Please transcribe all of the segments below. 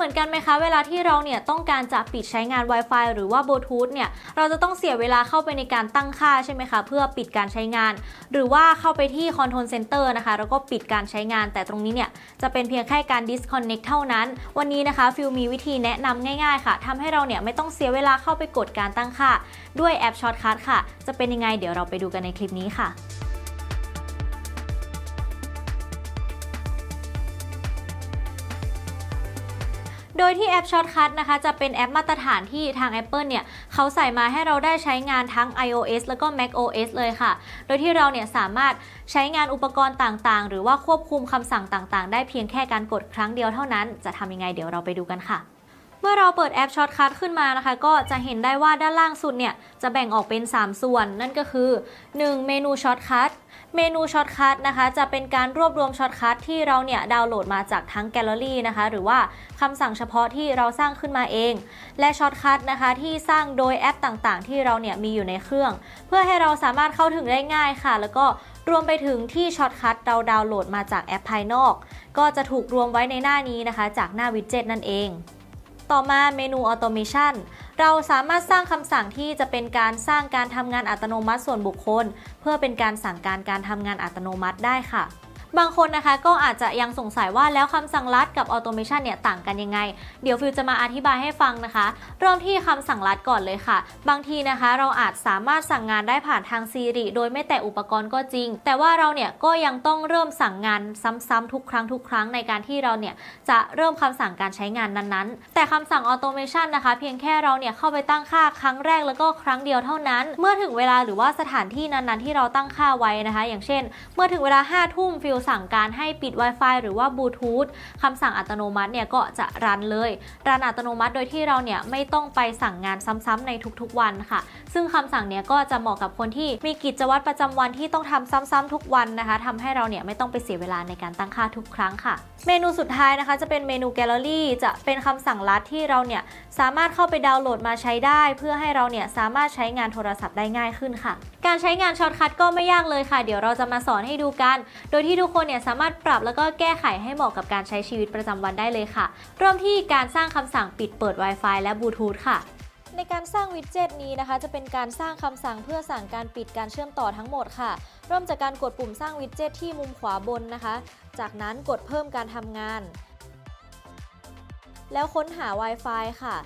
เหมือนกันไหมคะ เวลาที่เราเนี่ยต้องการจะปิดใช้งาน Wi-Fi หรือว่าบลูทูธเนี่ยเราจะต้องเสียเวลาเข้าไปในการตั้งค่าใช่ไหมคะ เพื่อปิดการใช้งาน หรือว่าเข้าไปที่ Control Center นะคะ แล้วก็ปิดการใช้งาน แต่ตรงนี้เนี่ยจะเป็นเพียงแค่การ disconnect เท่านั้น วันนี้นะคะฟิลมีวิธีแนะนำง่ายๆ ค่ะทำให้เราเนี่ยไม่ต้องเสียเวลาเข้าไปกดการตั้งค่า ด้วยแอป Shortcut ค่ะ จะเป็นยังไงเดี๋ยวเราไปดูกันในคลิปนี้ค่ะ โดยที่แอป Shortcut นะคะจะเป็นแอปมาตรฐานที่ทาง Apple เนี่ยเขาใส่มาให้เราได้ใช้งานทั้ง iOS แล้วก็ macOS เลยค่ะ โดยที่เราเนี่ยสามารถใช้งานอุปกรณ์ต่างๆ หรือว่าควบคุมคำสั่งต่างๆ ได้เพียงแค่การกดครั้งเดียวเท่านั้น จะทำยังไงเดี๋ยวเราไปดูกันค่ะ เมื่อเราเปิดแอป Shortcut ขึ้นมานะคะ ก็จะเห็นได้ว่าด้านล่างสุดเนี่ย จะแบ่งออกเป็น 3 ส่วน นั่นก็คือ 1. เมนู Shortcut เมนู Shortcut นะคะ จะเป็นการรวบรวม Shortcut ที่เราเนี่ยดาวน์โหลดมาจากทั้งแกลเลอรี่นะคะ หรือว่าคำสั่งเฉพาะที่เราสร้างขึ้นมาเอง และ Shortcut นะคะที่สร้างโดยแอปต่างๆ ที่เราเนี่ยมีอยู่ในเครื่อง เพื่อให้เราสามารถเข้าถึงได้ง่ายค่ะ แล้วก็รวมไปถึงที่ Shortcut เราดาวน์โหลดมาจากแอปภายนอก ก็จะถูกรวมไว้ในหน้านี้นะคะ จากหน้าวิดเจ็ตนั่นเอง ต่อมาเมนู Automation เราสามารถสร้างคำสั่งที่จะเป็นการสร้างการทำงานอัตโนมัติส่วนบุคคล เพื่อเป็นการสั่งการการทำงานอัตโนมัติได้ค่ะ บางคนนะคะก็อาจจะยังสงสัยว่าแล้วคำสั่งลัดกับ Automation เนี่ยต่างกันยังไง เดี๋ยวฟิวจะมาอธิบายให้ฟังนะคะ เริ่มที่คำสั่งลัดก่อนเลยค่ะ บางทีนะคะเราอาจสามารถสั่งงานได้ผ่านทาง Siri โดยไม่แตะอุปกรณ์ก็จริง แต่ว่าเราเนี่ยก็ยังต้องเริ่มสั่งงานซ้ำๆทุกครั้งทุกครั้งในการที่เราเนี่ยจะเริ่มคำสั่งการใช้งานนั้นๆ แต่คำสั่ง Automation นะคะเพียงแค่เราเนี่ยเข้าไปตั้งค่าครั้งแรกแล้วก็ครั้งเดียวเท่านั้น เมื่อถึงเวลาหรือว่าสถานที่นั้นๆ ที่เราตั้งค่าไว้นะคะ อย่างเช่น เมื่อถึงเวลา5ทุ่มฟิลสั่งการให้ปิด Wi-Fi หรือว่าบลูทูธคำสั่งอัตโนมัติเนี่ยก็จะรันเลย รันอัตโนมัติโดยที่เราเนี่ยไม่ต้องไปสั่งงานซ้ำๆในทุกๆวันค่ะ ซึ่งคำสั่งเนี้ยก็จะเหมาะกับคนที่มีกิจวัตรประจำวันที่ต้องทำซ้ำๆทุกวันนะคะทำให้เราเนี่ยไม่ต้องไปเสียเวลาในการตั้งค่าทุกครั้งค่ะ เมนูสุดท้ายนะคะ จะเป็นเมนูแกลเลอรี่จะเป็นคำสั่งลัดที่เราเนี่ยสามารถเข้าไปดาวน์โหลดมาใช้ได้ เพื่อให้เราเนี่ยสามารถใช้งานโทรศัพท์ได้ง่ายขึ้นค่ะการใช้งานช็อตคัทก็ไม่ยากเลยค่ะ เดี๋ยวเราจะมาสอนให้ดูกัน โดยที่ทุกคนเนี่ยสามารถปรับแล้วก็แก้ไขให้เหมาะกับการใช้ชีวิตประจำวันได้เลยค่ะ เริ่มที่การสร้างคำสั่งปิดเปิด Wi-Fi และบลูทูธค่ะในการสร้างวิดเจ็ตนี้นะคะ จะเป็นการสร้างคำสั่งเพื่อสั่งการปิดการเชื่อมต่อทั้งหมดค่ะ เริ่มจากการกดปุ่มสร้างวิดเจ็ตที่มุมขวาบนนะคะ จากนั้นกดเพิ่มการทำงาน แล้วค้นหา Wi-Fi ค่ะ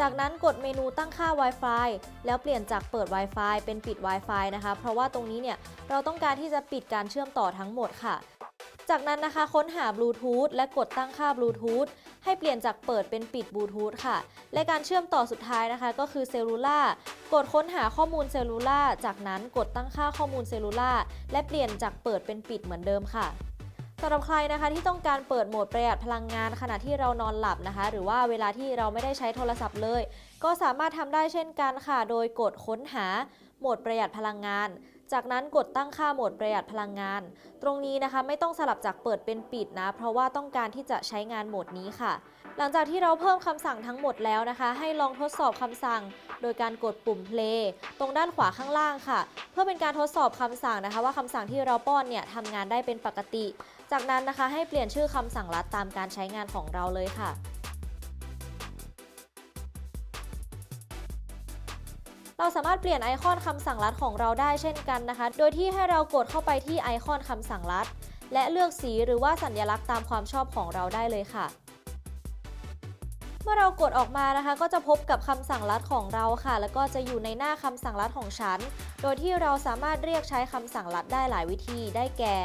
จากนั้นกดเมนูตั้งค่า Wi-Fi แล้วเปลี่ยนจากเปิด Wi-Fi เป็นปิด Wi-Fi นะคะ เพราะว่าตรงนี้เนี่ยเราต้องการที่จะปิดการเชื่อมต่อทั้งหมดค่ะ จากนั้นนะคะค้นหาบลูทูธและกดตั้งค่าบลูทูธให้เปลี่ยนจากเปิดเป็นปิดบลูทูธค่ะ และการเชื่อมต่อสุดท้ายนะคะ ก็คือเซลลูล่ากดค้นหาข้อมูลเซลลูล่าจากนั้นกดตั้งค่าข้อมูลเซลลูล่าและเปลี่ยนจากเปิดเป็นปิดเหมือนเดิมค่ะ สำหรับใครนะคะที่ต้องการเปิดโหมดประหยัดพลังงานขณะที่เรานอนหลับนะคะ หรือว่าเวลาที่เราไม่ได้ใช้โทรศัพท์เลย ก็สามารถทำได้เช่นกันค่ะ โดยกดค้นหาโหมดประหยัดพลังงาน จากนั้นกดตั้งค่าโหมดประหยัดพลังงาน ตรงนี้นะคะไม่ต้องสลับจากเปิดเป็นปิดนะ เพราะว่าต้องการที่จะใช้งานโหมดนี้ค่ะ หลังจากที่เราเพิ่มคำสั่งทั้งหมดแล้วนะคะ ให้ลองทดสอบคำสั่ง โดยการกดปุ่ม play ตรงด้านขวาข้างล่างค่ะ เพื่อเป็นการทดสอบคำสั่งนะคะ ว่าคำสั่งที่เราป้อนเนี่ยทำงานได้เป็นปกติ จากนั้นนะคะให้เปลี่ยนชื่อคำสั่งลัดตามการใช้งานของเราเลยค่ะ เราสามารถเปลี่ยนไอคอนคำสั่งลัดของเราได้เช่นกันนะคะ โดยที่ให้เรากดเข้าไปที่ไอคอนคำสั่งลัด และเลือกสีหรือว่าสัญลักษณ์ตามความชอบของเราได้เลยค่ะเมื่อเรากดออกมานะคะ ก็จะพบกับคำสั่งลัดของเราค่ะ แล้วก็จะอยู่ในหน้าคำสั่งลัดของฉัน โดยที่เราสามารถเรียกใช้คำสั่งลัดได้หลายวิธี ได้แก่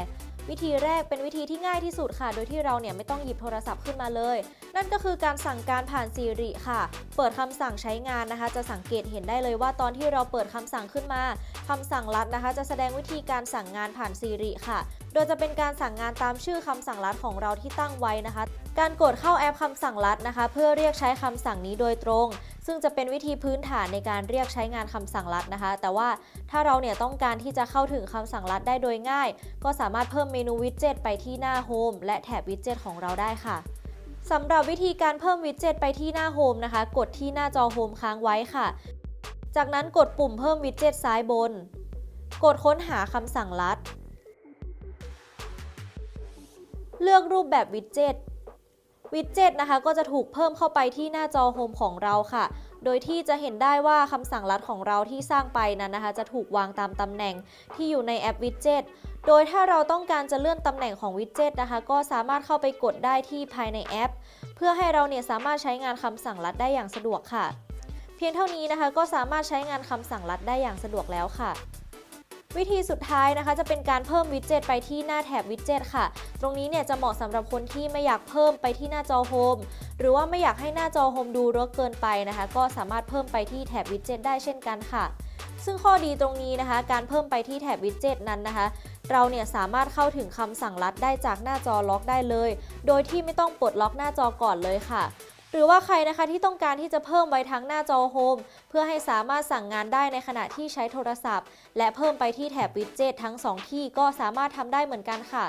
วิธีแรกเป็นวิธีที่ง่ายที่สุดค่ะ โดยที่เราเนี่ยไม่ต้องหยิบโทรศัพท์ขึ้นมาเลย นั่นก็คือการสั่งการผ่าน Siri ค่ะ เปิดคำสั่งใช้งานนะคะ จะสังเกตเห็นได้เลยว่าตอนที่เราเปิดคำสั่งขึ้นมาคำสั่งลัดนะคะ จะแสดงวิธีการสั่งงานผ่าน Siri ค่ะ โดยจะเป็นการสั่งงานตามชื่อคำสั่งลัดของเราที่ตั้งไว้นะคะ การกดเข้าแอปคำสั่งลัดนะคะ เพื่อเรียกใช้คำสั่งนี้โดยตรง ซึ่งจะเป็นวิธีพื้นฐานในการเรียกใช้งานคำสั่งลัดนะคะ แต่ว่าถ้าเราเนี่ยต้องการที่จะเข้าถึงคำสั่งลัดได้โดยง่าย ก็สามารถเพิ่มเมนูวิดเจ็ตไปที่หน้าโฮมและแถบวิดเจ็ตของเราได้ค่ะสำหรับวิธีการเพิ่มวิดเจ็ตไปที่หน้าโฮมนะคะ กดที่หน้าจอโฮมค้างไว้ค่ะ จากนั้นกดปุ่มเพิ่มวิดเจ็ตซ้ายบน กดค้นหาคำสั่งลัด เลือกรูปแบบวิดเจ็ต วิดเจ็ตนะคะก็จะถูกเพิ่มเข้าไปที่หน้าจอโฮมของเราค่ะ โดยที่จะเห็นได้ว่าคำสั่งลัดของเราที่สร้างไปนั้นนะคะ จะถูกวางตามตำแหน่งที่อยู่ในแอปวิดเจ็ตโดยถ้าเราต้องการจะเลื่อนตำแหน่งของวิดเจ็ตนะคะ ก็สามารถเข้าไปกดได้ที่ภายในแอป เพื่อให้เราเนี่ยสามารถใช้งานคำสั่งลัดได้อย่างสะดวกค่ะ เพียงเท่านี้นะคะก็สามารถใช้งานคำสั่งลัดได้อย่างสะดวกแล้วค่ะ วิธีสุดท้ายนะคะจะเป็นการเพิ่มวิดเจ็ตไปที่หน้าแถบวิดเจ็ตค่ะ ตรงนี้เนี่ยจะเหมาะสำหรับคนที่ไม่อยากเพิ่มไปที่หน้าจอโฮมหรือว่าไม่อยากให้หน้าจอโฮมดูรกเกินไปนะคะ ก็สามารถเพิ่มไปที่แถบวิดเจ็ตได้เช่นกันค่ะ ซึ่งข้อดีตรงนี้นะคะ การเพิ่มไปที่แถบวิดเจ็ตนั้นนะคะเราเนี่ยสามารถเข้าถึงคำสั่งลัดได้จากหน้าจอล็อกได้เลย โดยที่ไม่ต้องปลดล็อกหน้าจอก่อนเลยค่ะ หรือว่าใครนะคะที่ต้องการที่จะเพิ่มไว้ทั้งหน้าจอโฮมเพื่อให้สามารถสั่งงานได้ในขณะที่ใช้โทรศัพท์ และเพิ่มไปที่แถบวิดเจ็ตทั้ง 2 ที่ก็สามารถทำได้เหมือนกันค่ะ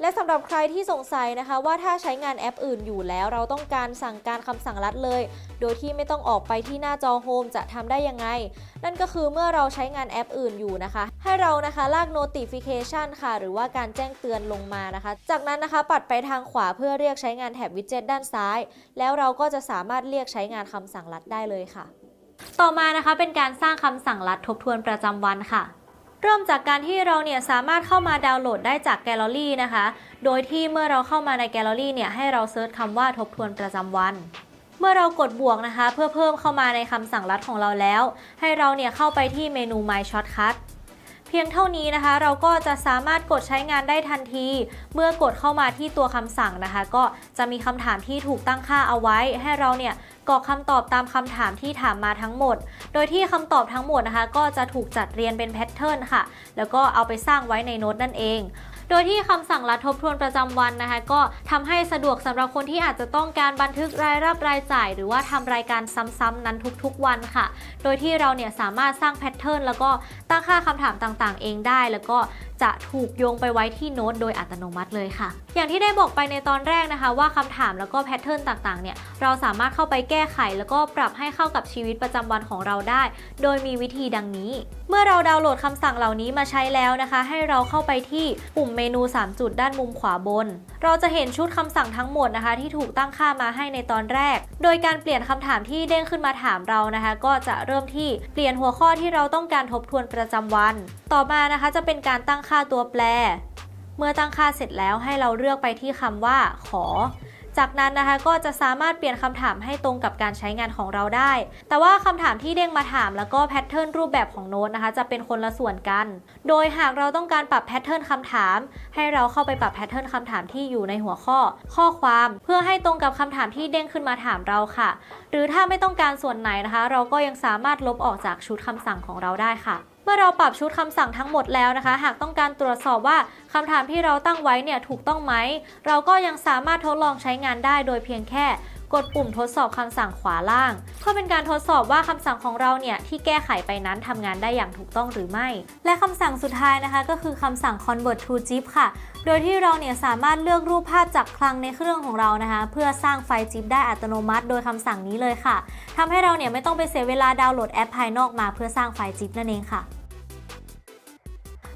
และสำหรับใครที่สงสัยนะคะ ว่าถ้าใช้งานแอปอื่นอยู่แล้ว เราต้องการสั่งการคำสั่งลัดเลย โดยที่ไม่ต้องออกไปที่หน้าจอโฮมจะทำได้ยังไง นั่นก็คือเมื่อเราใช้งานแอปอื่นอยู่นะคะ ให้เรานะคะลาก notification ค่ะ หรือว่าการแจ้งเตือนลงมานะคะ จากนั้นนะคะปัดไปทางขวาเพื่อเรียกใช้งานแถบวิดเจ็ตด้านซ้าย แล้วเราก็จะสามารถเรียกใช้งานคำสั่งลัดได้เลยค่ะ ต่อมานะคะเป็นการสร้างคำสั่งลัดทบทวนประจำวันค่ะ เริ่มจากการที่เราเนี่ยสามารถเข้ามาดาวน์โหลดได้จากแกลเลอรี่นะคะ โดยที่เมื่อเราเข้ามาในแกลเลอรี่เนี่ยให้เราเซิร์ชคำว่าทบทวนประจำวัน เมื่อเรากดบวกนะคะ เพื่อเพิ่มเข้ามาในคำสั่งลัดของเราแล้ว ให้เราเนี่ยเข้าไปที่เมนู My Shortcut เพียงเท่านี้นะคะ เราก็จะสามารถกดใช้งานได้ทันที เมื่อกดเข้ามาที่ตัวคำสั่งนะคะ ก็จะมีคำถามที่ถูกตั้งค่าเอาไว้ ให้เราเนี่ยกรอกคำตอบตามคำถามที่ถามมาทั้งหมด โดยที่คำตอบทั้งหมดนะคะ ก็จะถูกจัดเรียงเป็นแพทเทิร์นค่ะ แล้วก็เอาไปสร้างไว้ในโน้ตนั่นเอง โดยที่คำสั่งรัฐทบทวนประจำวันนะคะ ก็ทำให้สะดวกสำหรับคนที่อาจจะต้องการบันทึกรายรับรายจ่าย หรือว่าทำรายการซ้ำๆนั้นทุกๆวันค่ะ โดยที่เราเนี่ยสามารถสร้างแพทเทิร์นแล้วก็ตั้งค่าคำถามต่างๆ เองได้ แล้วก็ จะถูกโยงไปไว้ที่โน้ตโดยอัตโนมัติเลยค่ะ อย่างที่ได้บอกไปในตอนแรกนะคะ ว่าคำถามแล้วก็แพทเทิร์นต่างๆเนี่ยเราสามารถเข้าไปแก้ไข แล้วก็ปรับให้เข้ากับชีวิตประจำวันของเราได้ โดยมีวิธีดังนี้ เมื่อเราดาวน์โหลดคำสั่งเหล่านี้มาใช้แล้วนะคะ ให้เราเข้าไปที่ปุ่มเมนู 3 จุดด้านมุมขวาบนเราจะเห็นชุดคำสั่งทั้งหมดนะคะ ที่ถูกตั้งค่ามาให้ในตอนแรก โดยการเปลี่ยนคำถามที่เด้งขึ้นมาถามเรานะคะ ก็จะเริ่มที่เปลี่ยนหัวข้อที่เราต้องการทบทวนประจำวัน ต่อมานะคะจะเป็นการตั้งค่าตัวแปร เมื่อตั้งค่าเสร็จแล้วให้เราเลือกไปที่คำว่า ขอ จากนั้นนะคะก็จะสามารถเปลี่ยนคำถามให้ตรงกับการใช้งานของเราได้ แต่ว่าคำถามที่เด้งมาถามแล้วก็แพทเทิร์นรูปแบบของโน้ตนะคะ จะเป็นคนละส่วนกัน โดยหากเราต้องการปรับแพทเทิร์นคำถาม ให้เราเข้าไปปรับแพทเทิร์นคำถามที่อยู่ในหัวข้อ ข้อความเพื่อให้ตรงกับคำถามที่เด้งขึ้นมาถามเราค่ะ หรือถ้าไม่ต้องการส่วนไหนนะคะ เราก็ยังสามารถลบออกจากชุดคำสั่งของเราได้ค่ะ มื่อเราปรับชุดคำสั่งทั้งหมดแล้วนะคะ หากต้องการตรวจสอบว่าคำถามที่เราตั้งไว้เนี่ยถูกต้องไหม เราก็ยังสามารถทดลองใช้งานได้โดยเพียงแค่กดปุ่มทดสอบคำสั่งขวาล่าง เพื่อเป็นการทดสอบว่าคำสั่งของเราเนี่ยที่แก้ไขไปนั้นทำงานได้อย่างถูกต้องหรือไม่ และคำสั่งสุดท้ายนะคะก็คือคำสั่ง convert to zip ค่ะ โดยที่เราเนี่ยสามารถเลือกรูปภาพจากคลังในเครื่องของเรานะคะ เพื่อสร้างไฟล์ zip ได้อัตโนมัติ โดยคำสั่งนี้เลยค่ะทำให้เราเนี่ยไม่ต้องไปเสียเวลาดาวน์โหลดแอปภายนอกมาเพื่อสร้างไฟล์ zip นั่นเองค่ะ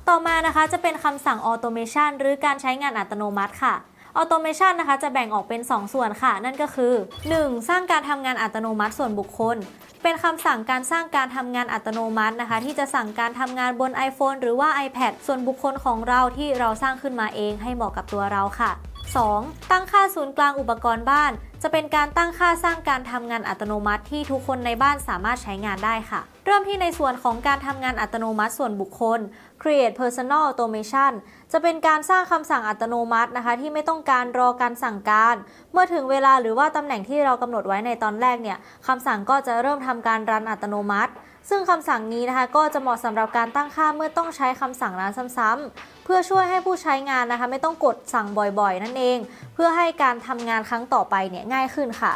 ต่อมานะคะจะเป็นคำสั่ง automation หรือการใช้งานอัตโนมัติค่ะ automation นะคะจะแบ่งออกเป็น 2 ส่วนค่ะ นั่นก็คือ 1. สร้างการทำงานอัตโนมัติส่วนบุคคล เป็นคำสั่งการสร้างการทำงานอัตโนมัตินะคะ ที่จะสั่งการทำงานบน iPhone หรือว่า iPad ส่วนบุคคลของเราที่เราสร้างขึ้นมาเองให้เหมาะกับตัวเราค่ะ 2. ตั้งค่าศูนย์กลางอุปกรณ์บ้าน จะเป็นการตั้งค่าสร้างการทำงานอัตโนมัติที่ทุกคนในบ้านสามารถใช้งานได้ค่ะ เริ่มที่ในส่วนของการทำงานอัตโนมัติส่วนบุคคล create personal automation จะเป็นการสร้างคำสั่งอัตโนมัตินะคะที่ไม่ต้องการรอการสั่งการ เมื่อถึงเวลาหรือว่าตำแหน่งที่เรากำหนดไว้ในตอนแรกเนี่ยคำสั่งก็จะเริ่มทำการรันอัตโนมัติ ซึ่งคำสั่งนี้นะคะก็จะเหมาะสำหรับการตั้งค่าเมื่อต้องใช้คำสั่งนั้นซ้ำๆเพื่อช่วยให้ผู้ใช้งานนะคะไม่ต้องกดสั่งบ่อยๆ นั่นเอง เพื่อให้การทำงานครั้งต่อไปเนี่ยง่ายขึ้นค่ะ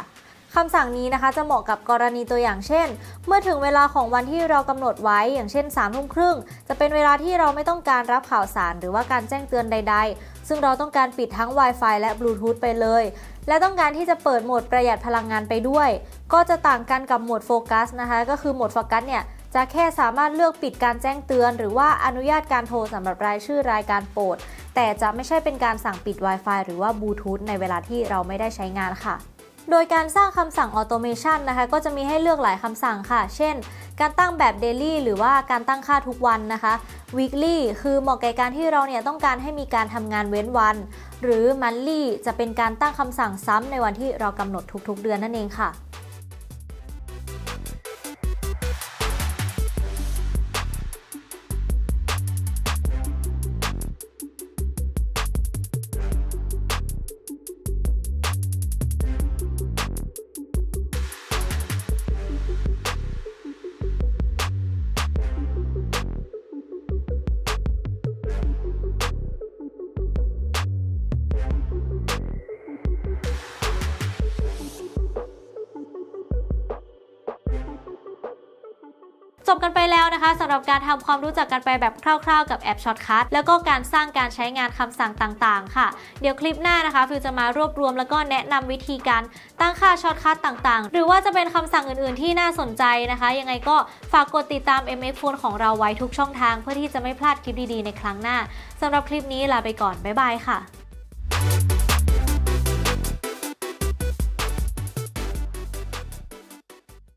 คำสั่งนี้นะคะจะเหมาะกับกรณีตัวอย่างเช่น เมื่อถึงเวลาของวันที่เรากำหนดไว้อย่างเช่น3ามทุ่มครึ่ง จะเป็นเวลาที่เราไม่ต้องการรับข่าวสาร หรือว่าการแจ้งเตือนใด ๆ ซึ่งเราต้องการปิดทั้ง Wi-Fi และ Bluetooth ไปเลย และต้องการที่จะเปิดโหมดประหยัดพลังงานไปด้วย ก็จะต่างกันกับโหมดโฟกัสนะคะ ก็คือโหมดโฟกัสเนี่ยจะแค่สามารถเลือกปิดการแจ้งเตือน หรือว่าอนุญาตการโทรสำหรับรายชื่อรายการโปรด แต่จะไม่ใช่เป็นการสั่งปิด Wi-Fi หรือว่าบลูทูธในเวลาที่เราไม่ได้ใช้งานค่ะ โดยการสร้างคำสั่งออโตเมชันนะคะ ก็จะมีให้เลือกหลายคำสั่งค่ะ เช่น การตั้งแบบ Daily หรือว่าการตั้งค่าทุกวันนะคะ Weekly คือเหมาะแก่การที่เราเนี่ยต้องการให้มีการทำงานเว้นวัน หรือ Monthly จะเป็นการตั้งคำสั่งซ้ำในวันที่เรากำหนดทุกๆ เดือนนั่นเองค่ะ จบกันไปแล้วนะคะสำหรับการทำความรู้จักกันไปแบบคร่าวๆ กับแอป Shortcut แล้วก็การสร้างการใช้งานคำสั่งต่างๆ ค่ะ เดี๋ยวคลิปหน้านะคะฟิวจะมารวบรวมแล้วก็แนะนำวิธีการตั้งค่า Shortcut ต่างๆ หรือว่าจะเป็นคำสั่งอื่นๆ ที่น่าสนใจนะคะ ยังไงก็ฝากกดติดตาม MX Phone ของเราไว้ทุกช่องทาง เพื่อที่จะไม่พลาดคลิปดีๆในครั้งหน้าสำหรับคลิปนี้ลาไปก่อนบ๊ายบายค่ะ